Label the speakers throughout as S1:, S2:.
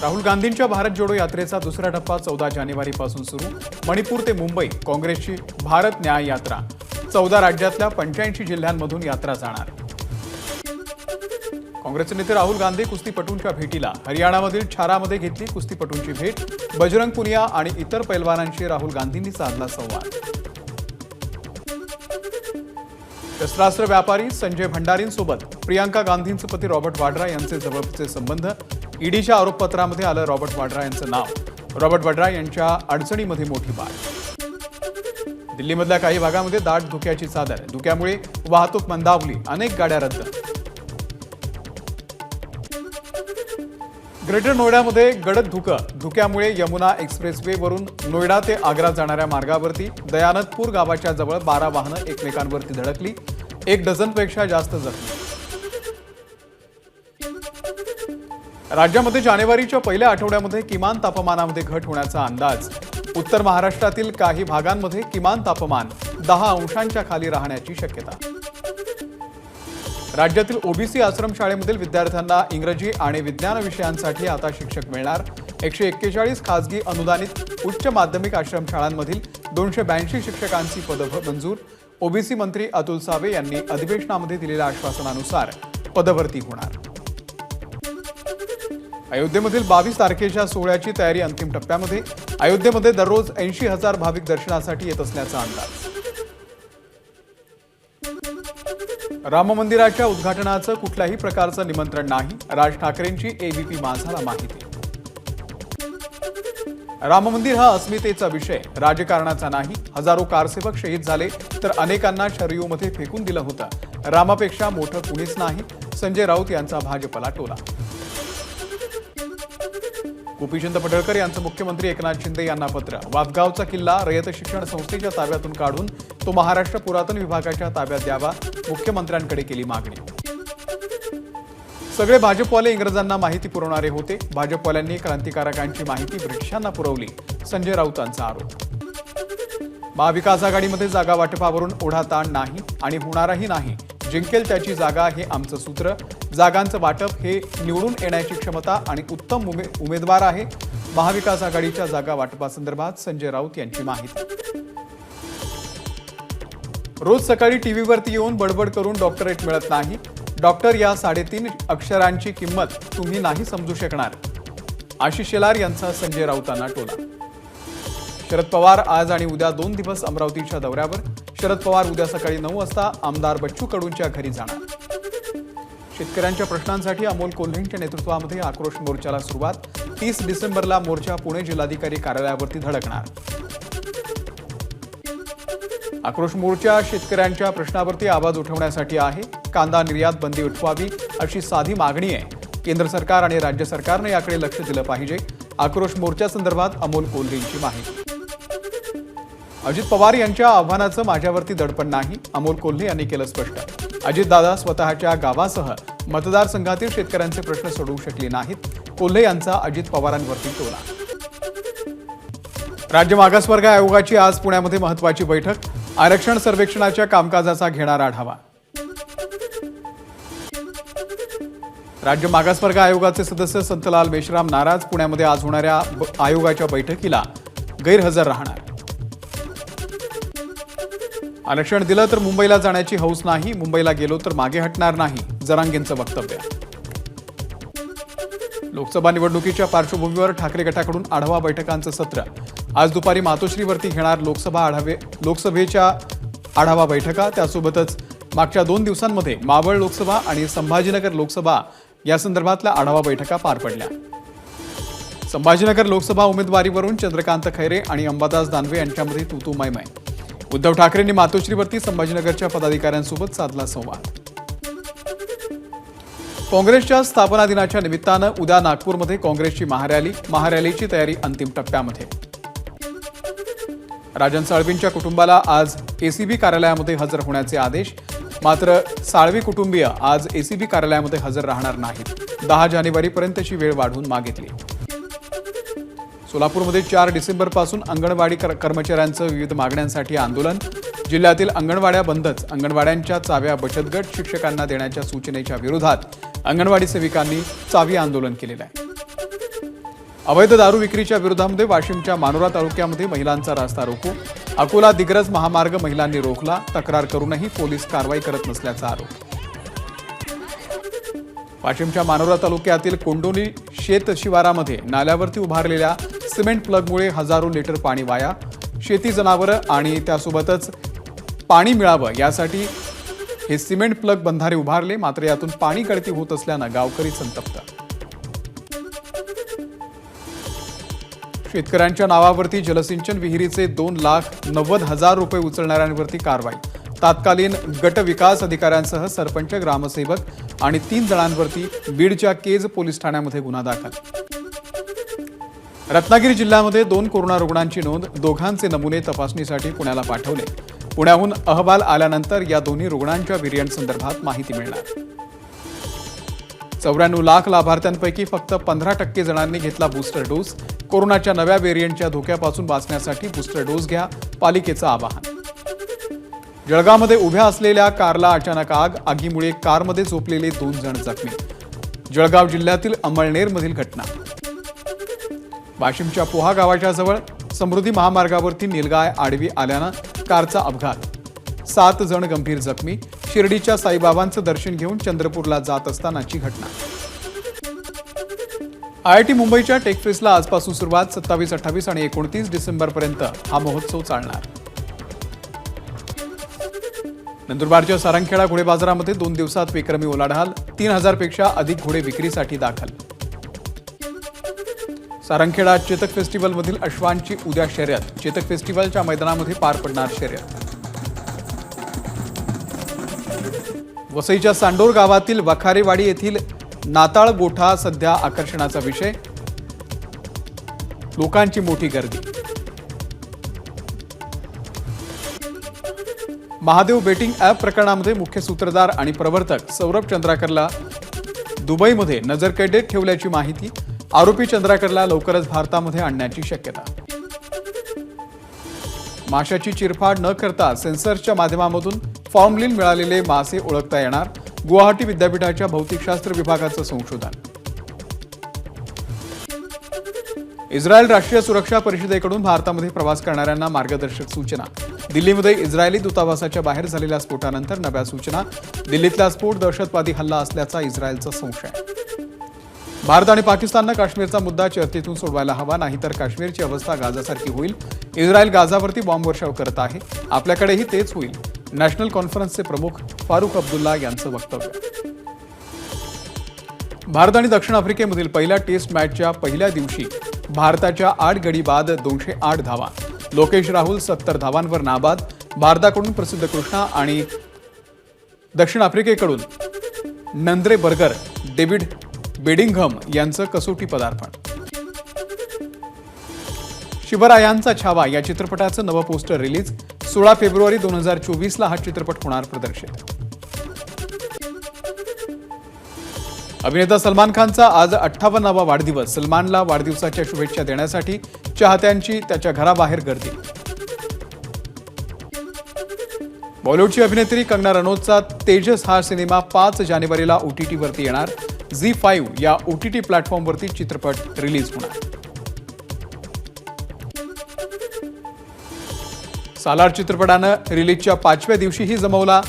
S1: राहुल गांधींच्या भारत जोडो यात्रेचा दुसरा टप्पा चौदा जानेवारीपासून सुरू. मणिपूर ते मुंबई काँग्रेसची भारत न्याय यात्रा. चौदा राज्यातल्या पंच्याऐंशी जिल्ह्यांमधून यात्रा जाणार. काँग्रेसचे नेते राहुल गांधी कुस्तीपटूंच्या भेटीला. हरियाणामधील छारामध्ये घेतली कुस्तीपटूंची भेट. बजरंग पुनिया आणि इतर पैलवानांशी राहुल गांधींनी साधला संवाद. शस्त्रास्त्र व्यापारी संजय भंडारींसोबत प्रियांका गांधींचे पती रॉबर्ट वाड्रा यांचे जवळचे संबंध. ईडीच्या आरोपपत्रामध्ये आलं रॉबर्ट वाड्रा यांचं नाव. रॉबर्ट वाड्रा यांच्या अडचणीमध्ये मोठी वाढ. दिल्लीमधल्या काही भागामध्ये दाट धुक्याची चादर धुक्यामुळे वाहतूक मंदावली. अनेक गाड्या रद्द. ग्रेटर नोएडामध्ये गडद धुकं. धुक्यामुळे यमुना एक्सप्रेसवेवरून नोएडा ते आग्रा जाणाऱ्या मार्गावरती दयानंदपूर गावाच्या जवळ बारा वाहनं एकमेकांवरती धडकली. एक डझनपेक्षा जास्त जखमी. राज्यामध्ये जानेवारीच्या पहिल्या आठवड्यामध्ये किमान तापमानामध्ये घट होण्याचा अंदाज. उत्तर महाराष्ट्रातील काही भागांमध्ये किमान तापमान दहा अंशांच्या खाली राहण्याची शक्यता. राज्यातील ओबीसी आश्रमशाळेमधील विद्यार्थ्यांना इंग्रजी आणि विज्ञान विषयांसाठी आता शिक्षक मिळणार. एकशे एक्केचाळीस खासगी अनुदानित उच्च माध्यमिक आश्रमशाळांमधील दोनशे ब्याऐंशी शिक्षकांची पदं मंजूर. ओबीसी मंत्री अतुल सावे यांनी अधिवेशनामध्ये दिलेल्या आश्वासनानुसार पदभरती होणार. अयोध्येमधील बावीस तारखेच्या सोहळ्याची तयारी अंतिम टप्प्यामध्ये अयोध्येमध्ये दररोज ऐंशी हजार भाविक दर्शनासाठी येत असल्याचा अंदाज. राम मंदिराच्या उद्घाटनाचं कुठल्याही प्रकारचं निमंत्रण नाही. राज ठाकरेंची एबीपी माझाला माहिती. राम मंदिर हा अस्मितेचा विषय. राजकारणाचा नाही. हजारो कारसेवक शहीद झाले तर अनेकांना शरयूमध्ये फेकून दिलं होतं. रामापेक्षा मोठं कुणीच नाही. संजय राऊत यांचा भाजपला टोला. गोपीचंद पडळकर यांचं मुख्यमंत्री एकनाथ शिंदे यांना पत्र. वादगावचा किल्ला रयत शिक्षण संस्थेच्या ताब्यातून काढून तो महाराष्ट्र पुरातन विभागाच्या ताब्यात द्यावा मुख्यमंत्र्यांकडे केली मागणी. सगळे भाजपवाले इंग्रजांना माहिती पुरवणारे होते. भाजपवाल्यांनी क्रांतिकारकांची माहिती ब्रिटिशांना पुरवली संजय राऊतांचा आरोप. महाविकास आघाडीमध्ये जागा वाटपावरून ओढाताण नाही आणि होणाराही नाही. जिंकेल त्याची जागा हे आमचं सूत्र. जागांचं वाटप हे निवडून येण्याची क्षमता आणि उत्तम उमे उमेदवार आहे. महाविकास आघाडीच्या जागा वाटपासंदर्भात संजय राऊत यांची माहिती. रोज सकाळी टीव्हीवरती येऊन बडबड करून डॉक्टरेट मिळत नाही. डॉक्टर या साडेतीन अक्षरांची किंमत तुम्ही नाही समजू शकणार. आशिष शेलार यांचा संजय राऊतांना टोला. शरद पवार आज आणि उद्या दोन दिवस अमरावतीच्या दौऱ्यावर. शरद पवार उद्या सकाळी नऊ वाजता आमदार बच्चू कडूंच्या घरी जाणार. शेतकऱ्यांच्या प्रश्नांसाठी अमोल कोल्हेंच्या नेतृत्वामध्ये आक्रोश मोर्चाला सुरुवात. तीस डिसेंबरला मोर्चा पुणे जिल्हाधिकारी कार्यालयावरती धडकणार. आक्रोश मोर्चा शेतकऱ्यांच्या प्रश्नावरती आवाज उठवण्यासाठी आहे. कांदा निर्यात बंदी उठवावी अशी साधी मागणी आहे. केंद्र सरकार आणि राज्य सरकारने याकडे लक्ष दिलं पाहिजे. आक्रोश मोर्चासंदर्भात अमोल कोल्हेंची माहिती. अजित पवार यांच्या आव्हानाचं माझ्यावरती दडपण नाही अमोल कोल्हे यांनी केलं स्पष्ट. अजितदादा स्वतःच्या गावासह मतदारसंघातील शेतकऱ्यांचे प्रश्न सोडवू शकले नाहीत. कोल्हे यांचा अजित पवारांवरती टोला. राज्य मागासवर्ग आयोगाची आज पुण्यामध्ये महत्वाची बैठक. आरक्षण सर्वेक्षणाच्या कामकाजाचा घेणार आढावा. राज्य मागासवर्ग आयोगाचे सदस्य संतलाल मेश्राम नाराज. पुण्यामध्ये आज होणाऱ्या आयोगाच्या बैठकीला गैरहजर राहणार. आरक्षण दिलं तर मुंबईला जाण्याची हौस नाही मुंबईला गेलो तर मागे हटणार नाही जरांगेंचं वक्तव्य. लोकसभा निवडणुकीच्या पार्श्वभूमीवर ठाकरे गटाकडून आढावा बैठकांचं सत्र. आज दुपारी मातोश्रीवरती घेणार लोकसभा आढावे लोकसभेच्या आढावा बैठका त्यासोबतच मागच्या दोन दिवसांमध्ये मावळ लोकसभा आणि संभाजीनगर लोकसभा या संदर्भातल्या आढावा बैठका पार पडल्या. संभाजीनगर लोकसभा उमेदवारीवरून चंद्रकांत खैरे आणि अंबादास दानवे यांच्यामध्ये तुतू मैमय उद्धव ठाकरेंनी मातोश्रीवरती संभाजीनगरच्या पदाधिकाऱ्यांसोबत साधला संवाद. काँग्रेसच्या स्थापना दिनाच्या निमित्तानं उद्या नागपूरमध्ये काँग्रेसची महारॅली महारॅलीची तयारी अंतिम टप्प्यामध्ये. राजन साळवींच्या कुटुंबाला आज एसीबी कार्यालयामध्ये हजर होण्याचे आदेश मात्र साळवी कुटुंबीय आज एसीबी कार्यालयामध्ये हजर राहणार नाहीत. दहा जानेवारीपर्यंतची वेळ वाढवून मागितली. सोलापूरमध्ये चार डिसेंबरपासून अंगणवाडी कर्मचाऱ्यांचं विविध मागण्यांसाठी आंदोलन. जिल्ह्यातील अंगणवाड्या बंदच अंगणवाड्यांच्या चाव्या बचत गट शिक्षकांना देण्याच्या सूचनेच्या विरोधात अंगणवाडी सेविकांनी चावी आंदोलन केलेलं आहे. अवैध दारू विक्रीच्या विरोधामध्ये वाशिमच्या मानोरा तालुक्यामध्ये महिलांचा रास्ता रोको अकोला दिग्रज महामार्ग महिलांनी रोखला तक्रार करूनही पोलीस कारवाई करत नसल्याचा आरोप. वाशिमच्या मानोरा तालुक्यातील कोंडोली शेत शिवारामध्ये नाल्यावरती उभारलेल्या सिमेंट प्लगमुळे हजारो लिटर पाणी वाया. शेती जनावरं आणि त्यासोबतच पाणी मिळावं यासाठी हे सिमेंट प्लग बंधारे उभारले. मात्र यातून पाणी गळती होत असल्यानं गावकरी संतप्त. शेतकऱ्यांच्या नावावरती जलसिंचन विहिरीचे दोन लाख नव्वद हजार रुपये उचलणाऱ्यांवरती कारवाई. तात्कालीन गट विकास अधिकाऱ्यांसह सरपंच ग्रामसेवक आणि तीन जणांवरती बीडच्या केज पोलीस ठाण्यामध्ये गुन्हा दाखल. रत्नागिरी जिल्ह्यामध्ये दोन कोरोना रुग्णांची नोंद दोघांचे नमुने तपासणीसाठी पुण्याला पाठवले. पुण्याहून अहवाल आल्यानंतर या दोन्ही रुग्णांच्या व्हिरियंट संदर्भात माहिती मिळणार. चौऱ्याण्णव लाख लाभार्थ्यांपैकी फक्त पंधरा टक्के जणांनी घेतला बूस्टर डोस कोरोनाच्या नव्या व्हेरियंटच्या धोक्यापासून वाचण्यासाठी बूस्टर डोस घ्या पालिकेचं आवाहन. जळगावमध्ये उभ्या असलेल्या कारला अचानक आग आगीमुळे कारमध्ये झोपलेले दोन जण जखमी. जळगाव जिल्ह्यातील अंमळनेरमधील घटना. वाशिमच्या पोहा गावाच्या जवळ समृद्धी महामार्गावरती निलगाय आडवी आल्यानं कारचा अपघात. सात जण गंभीर जखमी. शिर्डीच्या साईबाबांचं दर्शन घेऊन चंद्रपूरला जात असतानाची घटना. आय आय टी मुंबईच्या टेकफेस्टला आजपासून सुरुवात सत्तावीस अठ्ठावीस आणि एकोणतीस डिसेंबरपर्यंत हा महोत्सव चालणार. नंदुरबारच्या सारंगखेडा घोडे बाजारामध्ये दोन दिवसात विक्रमी ओलाढाल तीन हजारपेक्षा अधिक घोडे विक्रीसाठी दाखल. सारंगखेडा चेतक फेस्टिवलमधील अश्वांची उद्या शर्यत चेतक फेस्टिवलच्या मैदानामध्ये पार पडणार शर्यत. वसईच्या सांडोर गावातील वखारेवाडी येथील नाताळ गोठा सध्या आकर्षणाचा विषय. लोकांची मोठी गर्दी. महादेव बेटिंग ॲप प्रकरणामध्ये मुख्य सूत्रधार आणि प्रवर्तक सौरभ चंद्राकरला दुबईमध्ये नजरकैदेत ठेवल्याची माहिती. आरोपी चंद्राकरला लवकरच भारतामध्ये आणण्याची शक्यता. माशाची चिरफाड न करता सेन्सर्सच्या माध्यमामधून फॉर्मलिन मिळालेले मासे ओळखता येणार गुवाहाटी विद्यापीठाच्या भौतिकशास्त्र विभागाचं संशोधन. इस्रायल राष्ट्रीय सुरक्षा परिषदेकडून भारतामध्ये प्रवास करणाऱ्यांना मार्गदर्शक सूचना. दिल्लीमध्ये इस्रायली दूतावासाच्या बाहेर झालेल्या स्फोटानंतर नव्या सूचना. दिल्लीतला स्फोट दहशतवादी हल्ला असल्याचा इस्रायलचा संशय. भारत आणि पाकिस्ताननं काश्मीरचा मुद्दा चर्चेतून सोडवायला हवा नाहीतर काश्मीरची अवस्था गाझासारखी होईल. इस्रायल गाझावरती बॉम्बवर्षाव करत आहे. आपल्याकडेही तेच होईल. नॅशनल कॉन्फरन्सचे प्रमुख फारुख अब्दुल्ला यांचं वक्तव्य. भारत आणि दक्षिण आफ्रिकेमधील पहिल्या टेस्ट मॅचच्या पहिल्या दिवशी भारताच्या आठ गडी बाद दोनशे आठ धावा. लोकेश राहुल सत्तर धावांवर नाबाद भारताकडून प्रसिद्ध कृष्णा आणि दक्षिण आफ्रिकेकडून नंद्रे बर्गर डेव्हिड बेडिंगहम यांचं कसोटी पदार्पण. शिवरायांचा छावा या चित्रपटाचं नवं पोस्टर रिलीज सोळा फेब्रुवारी दोन हजार चोवीसला हा चित्रपट होणार प्रदर्शित. अभिनेता सलमान खानचा आज अठ्ठावन्नावा वाढदिवस. सलमानला वाढदिवसाच्या शुभेच्छा देण्यासाठी चाहत्यांची त्याच्या घराबाहेर गर्दी. बॉलिवूडची अभिनेत्री कंगना रनौतचा तेजस हा सिनेमा पाच जानेवारीला ओटीटीवरती येणार. झी फाईव्ह या ओ टी टी प्लॅटफॉर्मवरती चित्रपट रिलीज होणार. सालार चित्रपटानं रिलीजच्या पाचव्या दिवशीही जमवला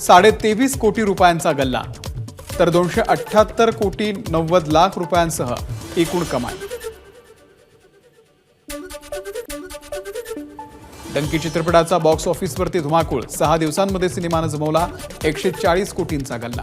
S1: साडेतेवीस कोटी रुपयांचा गल्ला तर दोनशे अठ्ठ्याहत्तर कोटी नव्वद लाख रुपयांसह एकूण कमाई. डंकी चित्रपटाचा बॉक्स ऑफिसवरती धुमाकूळ सहा दिवसांमध्ये सिनेमानं जमवला एकशे चाळीस कोटींचा गल्ला.